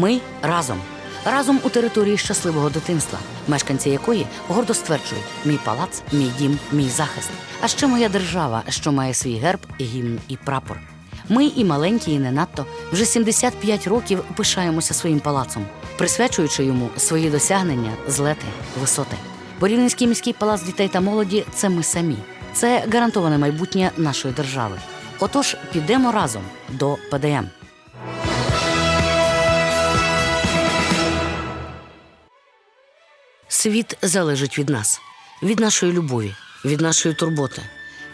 Ми разом. Разом у території щасливого дитинства, мешканці якої гордо стверджують: мій палац, мій дім, мій захист. А ще моя держава, що має свій герб, гімн і прапор. Ми і маленькі, і не надто вже 75 років пишаємося своїм палацом, присвячуючи йому свої досягнення, злети, висоти. Бо Рівненський міський палац дітей та молоді це ми самі. Це гарантоване майбутнє нашої держави. Отож, підемо разом до ПДМ. Світ залежить від нас, від нашої любові, від нашої турботи,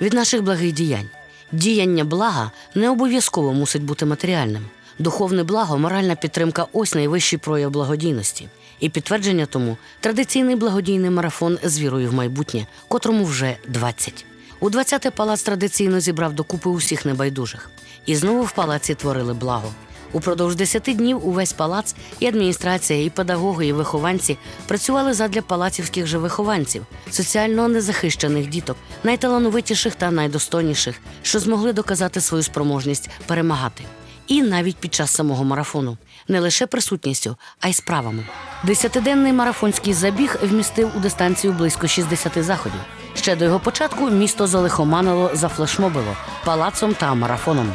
від наших благих діянь. Діяння блага не обов'язково мусить бути матеріальним. Духовне благо, моральна підтримка ось найвищий прояв благодійності. І підтвердження тому традиційний благодійний марафон з вірою в майбутнє, котрому вже 20. У 20-те палац традиційно зібрав докупи усіх небайдужих. І знову в палаці творили благо. Упродовж 10 днів увесь палац і адміністрація, і педагоги, і вихованці працювали задля палацівських же вихованців, соціально незахищених діток, найталановитіших та найдостойніших, що змогли доказати свою спроможність перемагати. І навіть під час самого марафону не лише присутністю, а й справами. Десятиденний марафонський забіг вмістив у дистанцію близько 60 заходів. Ще до його початку місто залихоманило зафлешмобило палацом та марафоном.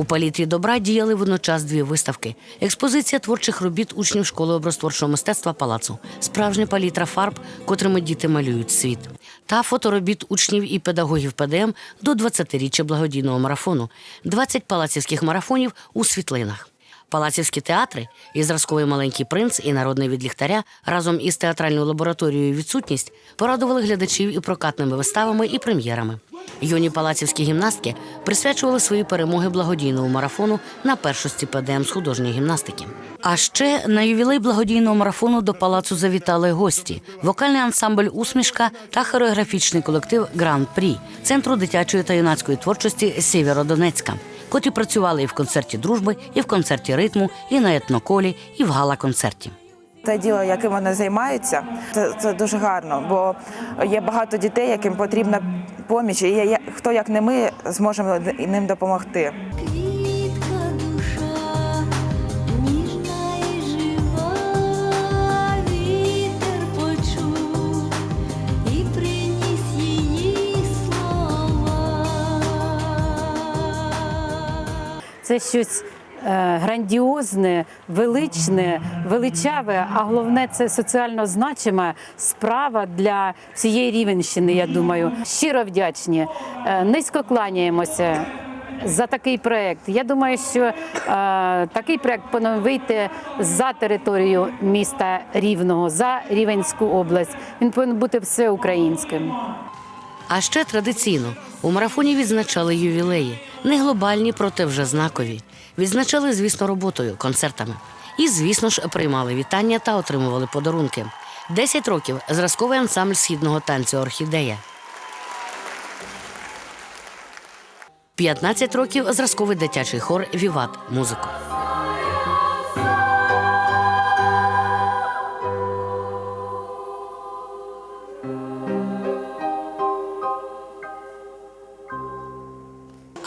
У палітрі добра діяли водночас дві виставки: експозиція творчих робіт учнів школи образотворчого мистецтва палацу, справжня палітра фарб, котрими діти малюють світ, та фоторобіт учнів і педагогів ПДМ до 20-річчя благодійного марафону, 20 палацівських марафонів у світлинах. Палацівські театри і зразковий маленький принц і народний від ліхтаря разом із театральною лабораторією відсутність порадували глядачів і прокатними виставами і прем'єрами. Юні палацівські гімнастки присвячували свої перемоги благодійному марафону на першості ПДМ з художньої гімнастики. А ще на ювілей благодійного марафону до палацу завітали гості: вокальний ансамбль Усмішка та хореографічний колектив Гран Прі центру дитячої та юнацької творчості Сєвєродонецька, котрі працювали і в концерті дружби, і в концерті ритму, і на етноколі, і в гала-концерті. Те діло, яким вони займаються, це, це дуже гарно, бо є багато дітей, яким потрібна поміч, і я- хто як не ми зможемо ним допомогти. Це щось е, грандіозне, величне, величаве, а головне це соціально значима справа для всієї Рівенщини. Я думаю, щиро вдячні. Е, Низько кланяємося. За такий проект. Я думаю, що е, такий проект повинен вийти за територію міста Рівного, за Рівенську область. Він повинен бути всеукраїнським. А ще традиційно у марафоні відзначали ювілеї, не глобальні, проте вже знакові. Відзначали, звісно, роботою, концертами. І, звісно ж, приймали вітання та отримували подарунки. Десять років зразковий ансамбль східного танцю Орхідея. 15 років зразковий дитячий хор Віват музику.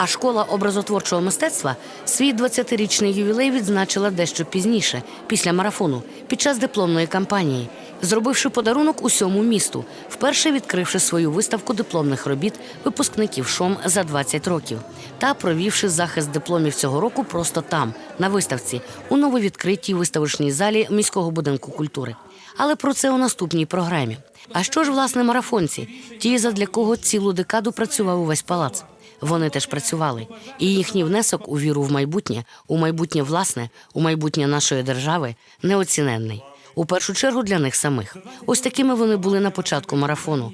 А школа образотворчого мистецтва свій 20-річний ювілей відзначила дещо пізніше, після марафону, під час дипломної кампанії, зробивши подарунок усьому місту, вперше відкривши свою виставку дипломних робіт випускників ШОМ за 20 років, та провівши захист дипломів цього року просто там, на виставці, у нововідкритій виставочній залі міського будинку культури. Але про це у наступній програмі. А що ж, власне, марафонці, ті, задля кого цілу декаду працював увесь палац? Вони теж працювали, і їхній внесок у віру в майбутнє, у майбутнє власне, у майбутнє нашої держави неоціненний. У першу чергу для них самих. Ось такими вони були на початку марафону.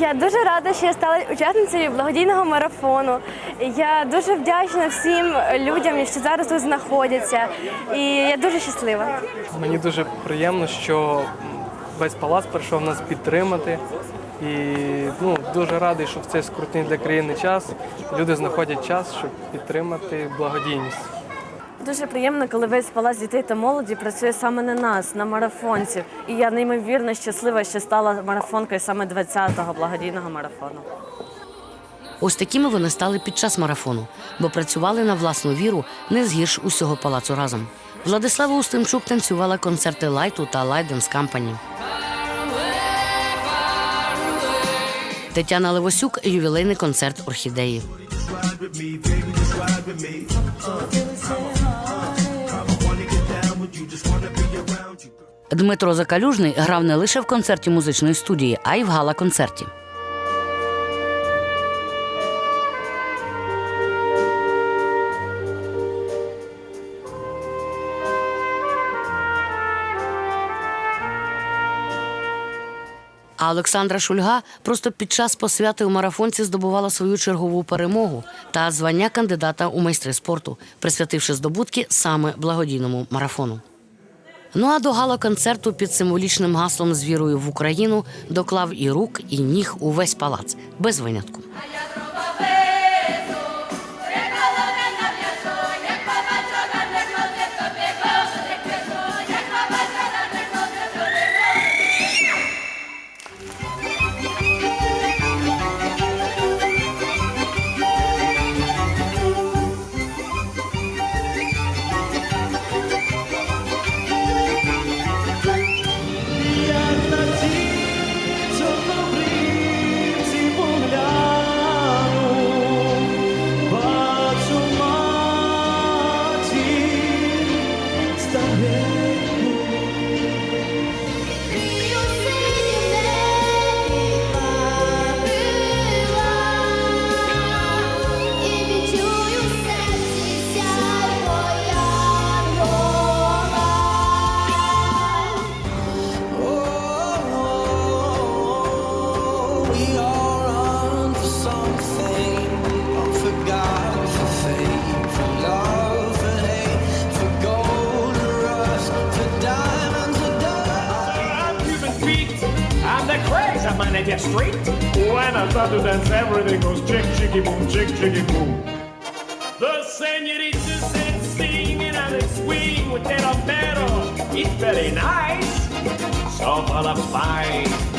Я дуже рада, що я стала учасницею благодійного марафону. Я дуже вдячна всім людям, що зараз тут знаходяться. І я дуже щаслива. Мені дуже приємно, що весь палац прийшов нас підтримати. І ну, дуже радий, що в цей скрутний для країни час люди знаходять час, щоб підтримати благодійність. Дуже приємно, коли весь палац дітей та молоді працює саме на нас, на марафонців. І я неймовірно щаслива, що стала марафонкою саме 20-го благодійного марафону. Ось такими вони стали під час марафону, бо працювали на власну віру не згірш усього палацу разом. Владислава Устимчук танцювала концерти Лайту та Лайденс Кампані. Тетяна Левосюк ювілейний концерт орхідеї. Дмитро Закалюжний грав не лише в концерті музичної студії, а й в гала-концерті. А Олександра Шульга просто під час посвяти у марафонці здобувала свою чергову перемогу та звання кандидата у майстри спорту, присвятивши здобутки саме благодійному марафону. Ну а до гала-концерту під символічним гаслом з вірою в Україну доклав і рук, і ніг увесь палац без винятку. Straight. When I start to dance, everything goes chick, chicky, boom, chick, chicky, boom. The senorita said singing and they swing with that omero. It's very nice. So full of spice.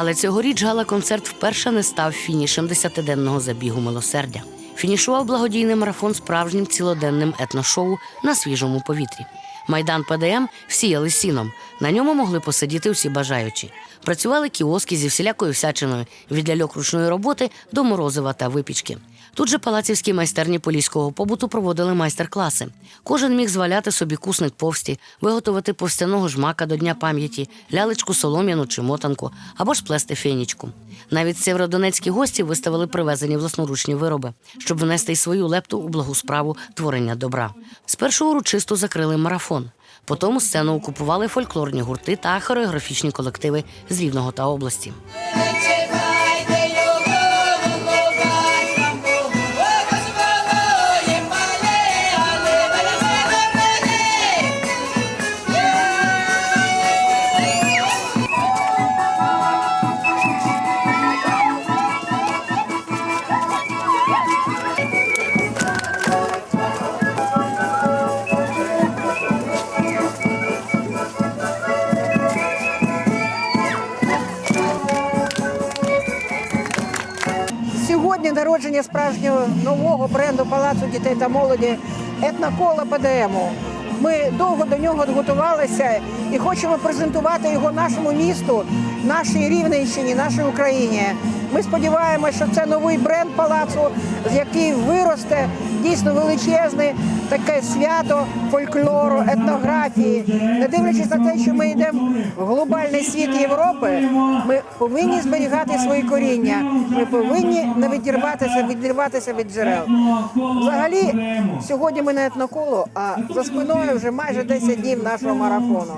Але цьогоріч гала-концерт вперше не став фінішем десятиденного забігу милосердя. Фінішував благодійний марафон справжнім цілоденним етношоу на свіжому повітрі. Майдан ПДМ всіяли сіном. На ньому могли посидіти всі бажаючі. Працювали кіоски зі всілякою всячиною від ляльок ручної роботи до морозива та випічки. Тут же палацівські майстерні поліського побуту проводили майстер-класи. Кожен міг зваляти собі кусник повсті, виготовити повстяного жмака до Дня пам'яті, лялечку солом'яну чи мотанку або ж плести фенічку. Навіть сєвєродонецькі гості виставили привезені власноручні вироби, щоб внести й свою лепту у благу справу творення добра. Спершу урочисто закрили марафон. Потім сцену окупували фольклорні гурти та хореографічні колективи з Рівного та області. Справжнього нового бренду Палацу дітей та молоді етнокола ПДМу. Ми довго до нього готувалися і хочемо презентувати його нашому місту, нашій Рівненщині, нашій Україні. Ми сподіваємося, що це новий бренд палацу, з який виросте дійсно величезне таке свято фольклору, етнографії. Не дивлячись на те, що ми йдемо в глобальний світ Європи, ми повинні зберігати свої коріння. Ми повинні не відірватися, відірватися від джерел. Взагалі, сьогодні ми на етноколу, а за спиною вже майже 10 днів нашого марафону.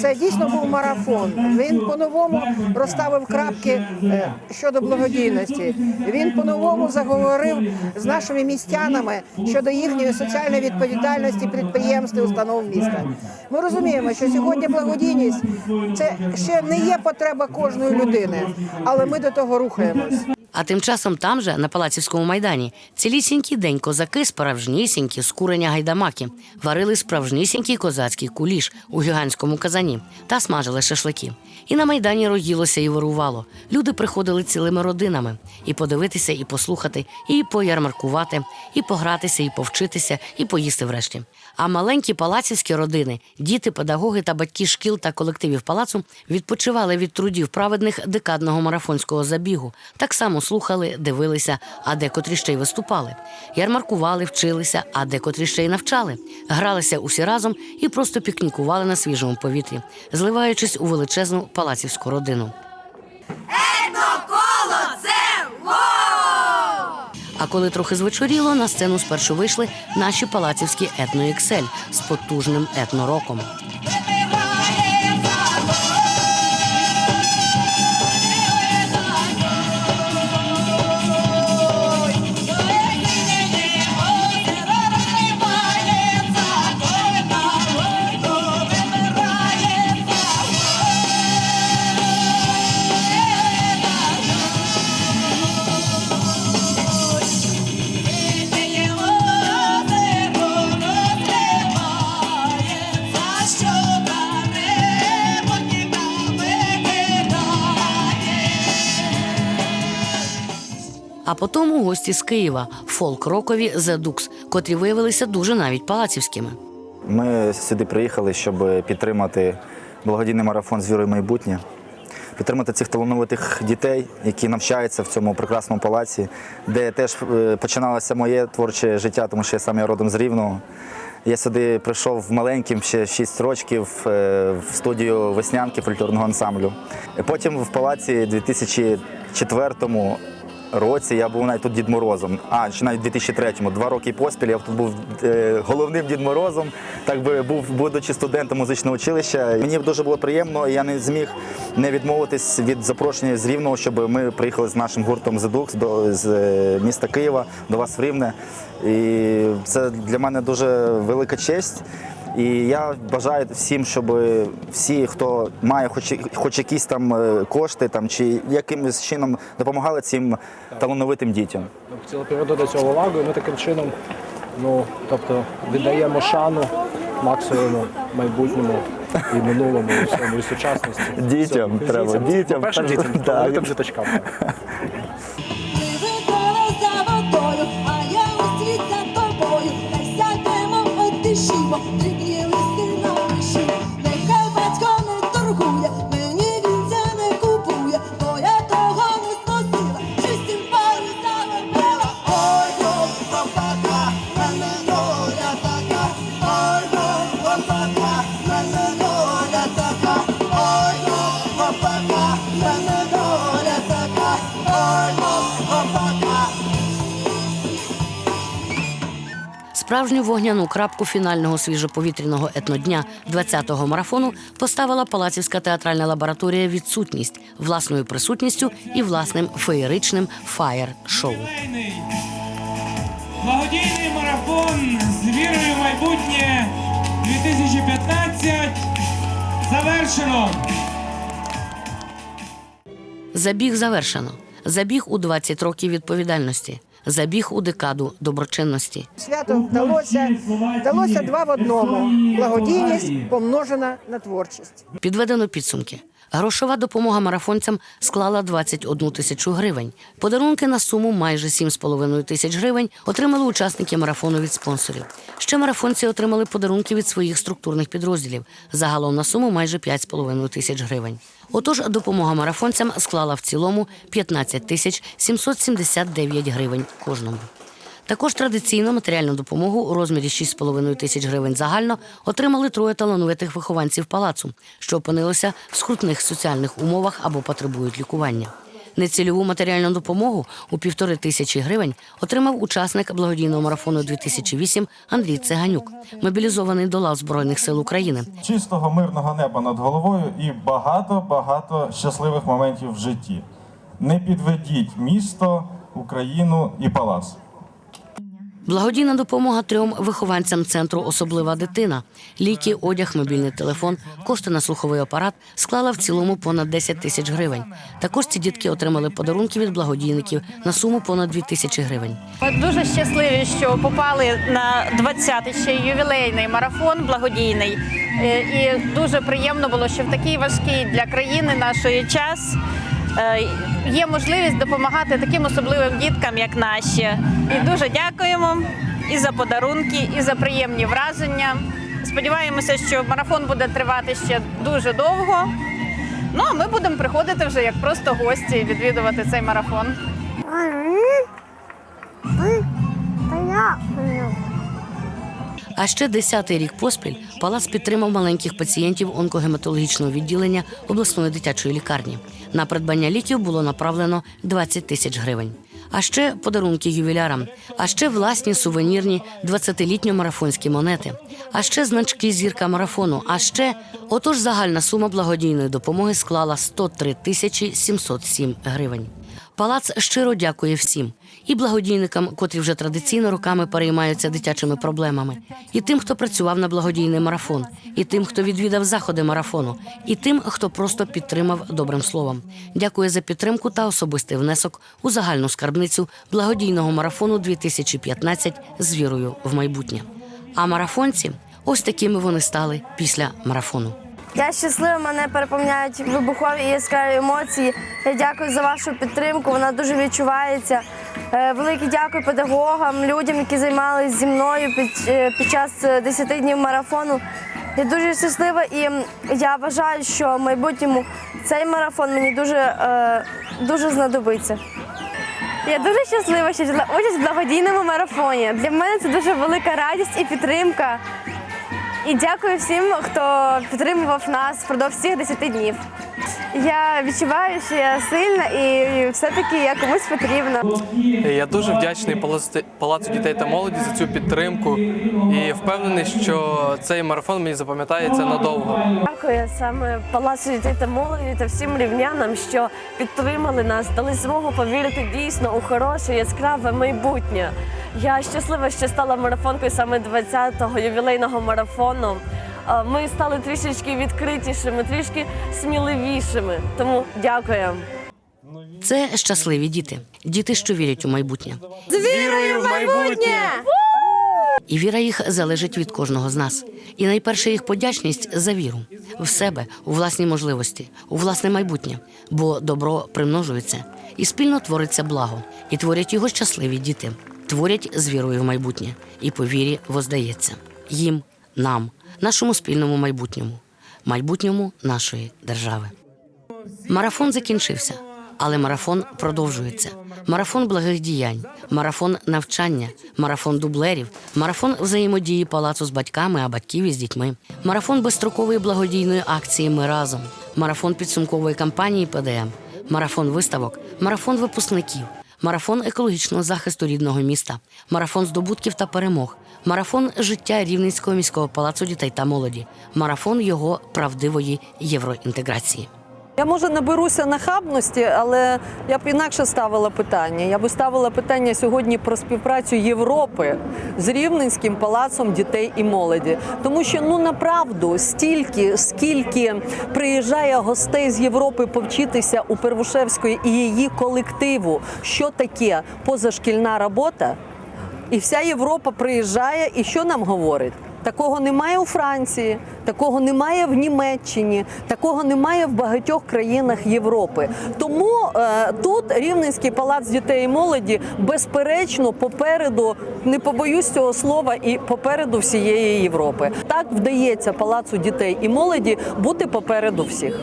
Це дійсно був марафон. Він по-новому розставив крапки е, щодо благодійності. Він по-новому заговорив з нашими містянами щодо їхньої соціальної відповідальності підприємств і установ міста. Ми розуміємо, що сьогодні благодійність це ще не є потреба кожної людини, але ми до того рухаємось. А тим часом там же, на Палацівському майдані, цілісінький день козаки, справжнісінькі з курення гайдамаки, варили справжнісінький козацький куліш у гігантському казані та смажили шашлики. І на майдані роїлося і вирувало. Люди приходили цілими родинами і подивитися, і послухати, і поярмаркувати, і погратися, і повчитися, і поїсти врешті. А маленькі палацівські родини, діти, педагоги та батьки шкіл та колективів палацу відпочивали від трудів праведних декадного марафонського забігу. Так само слухали, дивилися, а декотрі ще й виступали. Ярмаркували, вчилися, а декотрі ще й навчали. Гралися усі разом і просто пікнікували на свіжому повітрі, зливаючись у величезну палацівську родину. А коли трохи звечоріло, на сцену спершу вийшли наші палацівські етноексель з потужним етнороком. А потім у гості з Києва фолк-рокові The Dukes, котрі виявилися дуже навіть палацівськими. Ми сюди приїхали, щоб підтримати благодійний марафон з майбутнє, підтримати цих талановитих дітей, які навчаються в цьому прекрасному палаці, де теж е, починалося моє творче життя, тому що я сам є родом з Рівного. Я сюди прийшов маленьким, ще 6 років, е, в студію веснянки фольклорного ансамблю. Потім в палаці 2004 році я був навіть тут Дід Морозом. А, чи навіть 2003-му. Два роки поспіль я тут був е, головним Дід Морозом, так би був, будучи студентом музичного училища. Мені дуже було приємно, і я не зміг не відмовитись від запрошення з Рівного, щоб ми приїхали з нашим гуртом The до з е, міста Києва до вас в Рівне. І це для мене дуже велика честь. І я бажаю всім, щоб всі, хто має хоч, хоч якісь там е, кошти там, чи якимось чином допомагали цим талановитим дітям. Хотіли привернути до цього увагу, і ми таким чином ну, тобто, віддаємо шану максимуму майбутньому і минулому, і всьому, і сучасності. Дітям Всьому. треба, дітям. По-перше, дітям, Так. талановитим діточкам. Вибрала Справжню вогняну крапку фінального свіжоповітряного етнодня 20-го марафону поставила Палацівська театральна лабораторія відсутність власною присутністю і власним феєричним фаєр-шоу. Благодійний марафон з вірою в майбутнє 2015 завершено. Забіг завершено. Забіг у 20 років відповідальності. Забіг у декаду доброчинності. Свято вдалося, вдалося два в одному. Благодійність помножена на творчість. Підведено підсумки. Грошова допомога марафонцям склала 21 тисячу гривень. Подарунки на суму майже 7,5 тисяч гривень отримали учасники марафону від спонсорів. Ще марафонці отримали подарунки від своїх структурних підрозділів. Загалом на суму майже 5,5 тисяч гривень. Отож, допомога марафонцям склала в цілому 15 тисяч 779 гривень кожному. Також традиційно матеріальну допомогу у розмірі 6,5 тисяч гривень загально отримали троє талановитих вихованців палацу, що опинилися в скрутних соціальних умовах або потребують лікування. Нецільову матеріальну допомогу у півтори тисячі гривень отримав учасник благодійного марафону 2008 Андрій Цеганюк, мобілізований до лав Збройних сил України. чистого мирного неба над головою і багато-багато щасливих моментів в житті. Не підведіть місто, Україну і палац. Благодійна допомога трьом вихованцям центру Особлива дитина, ліки, одяг, мобільний телефон, кошти на слуховий апарат склала в цілому понад 10 тисяч гривень. Також ці дітки отримали подарунки від благодійників на суму понад 2 тисячі гривень. Ми дуже щасливі, що попали на 20-й ще ювілейний марафон благодійний. Е, І дуже приємно було, що в такий важкий для країни нашої час є можливість допомагати таким особливим діткам, як наші. І дуже дякуємо і за подарунки, і за приємні враження. Сподіваємося, що марафон буде тривати ще дуже довго. Ну а ми будемо приходити вже як просто гості і відвідувати цей марафон. А ще десятий рік поспіль палац підтримав маленьких пацієнтів онкогематологічного відділення обласної дитячої лікарні. На придбання ліків було направлено 20 тисяч гривень. А ще подарунки ювілярам, а ще власні сувенірні 20-літньо марафонські монети, а ще значки зірка марафону. А ще отож загальна сума благодійної допомоги склала 103 тисячі 707 гривень. Палац щиро дякує всім і благодійникам, котрі вже традиційно роками переймаються дитячими проблемами, і тим, хто працював на благодійний марафон, і тим, хто відвідав заходи марафону, і тим, хто просто підтримав добрим словом. Дякує за підтримку та особистий внесок у загальну скарбницю благодійного марафону 2015 з вірою в майбутнє. А марафонці ось такими вони стали після марафону. Я щаслива, мене переповняють вибухові і яскраві емоції. Я дякую за вашу підтримку, вона дуже відчувається. Е, Велике дякую педагогам, людям, які займалися зі мною під, е, під час е, 10 днів марафону. Я дуже щаслива і я вважаю, що в майбутньому цей марафон мені дуже, е, дуже знадобиться. Я дуже щаслива, що взяла участь в благодійному марафоні. Для мене це дуже велика радість і підтримка. І дякую всім, хто підтримував нас впродовж цих 10 днів. Я відчуваю, що я сильна і все-таки я комусь потрібна. Я дуже вдячний Палацу дітей та молоді за цю підтримку і впевнений, що цей марафон мені запам'ятається надовго. Дякую саме Палацу дітей та молоді та всім рівнянам, що підтримали нас, дали змогу повірити дійсно у хороше, яскраве майбутнє. Я щаслива, що стала марафонкою саме 20-го ювілейного марафону. А, Ми стали трішечки відкритішими, трішки сміливішими. Тому дякую. Це щасливі діти, діти, що вірять у майбутнє. З вірою в майбутнє! І віра їх залежить від кожного з нас. І найперше їх подячність за віру в себе, у власні можливості, у власне майбутнє. Бо добро примножується, і спільно твориться благо, і творять його щасливі діти, творять з вірою в майбутнє, і по вірі воздається їм, нам, нашому спільному майбутньому, майбутньому нашої держави. Марафон закінчився, але марафон продовжується. Марафон благих діянь, марафон навчання, марафон дублерів, марафон взаємодії палацу з батьками, а батьків із дітьми, марафон безстрокової благодійної акції Ми разом, марафон підсумкової кампанії ПДМ, марафон виставок, марафон випускників, марафон екологічного захисту рідного міста, марафон здобутків та перемог, марафон життя Рівненського міського палацу дітей та молоді, марафон його правдивої євроінтеграції. Я може наберуся нахабності, але я б інакше ставила питання. Я би ставила питання сьогодні про співпрацю Європи з Рівненським палацом дітей і молоді. Тому що ну направду стільки, скільки приїжджає гостей з Європи повчитися у Первушевської і її колективу, що таке позашкільна робота. І вся Європа приїжджає, і що нам говорить? Такого немає у Франції, такого немає в Німеччині, такого немає в багатьох країнах Європи. Тому е, тут Рівненський палац дітей і молоді безперечно попереду, не побоюсь цього слова, і попереду всієї Європи. Так вдається палацу дітей і молоді бути попереду всіх.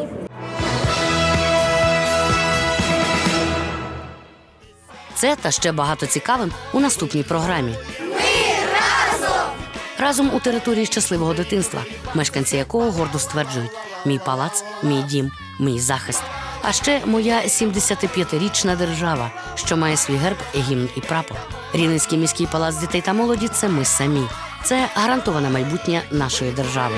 Це та ще багато цікавим у наступній програмі. Разом у території щасливого дитинства, мешканці якого гордо стверджують: мій палац, мій дім, мій захист. А ще моя 75-річна держава, що має свій герб, гімн і прапор. Рівненський міський палац дітей та молоді це ми самі. Це гарантоване майбутнє нашої держави.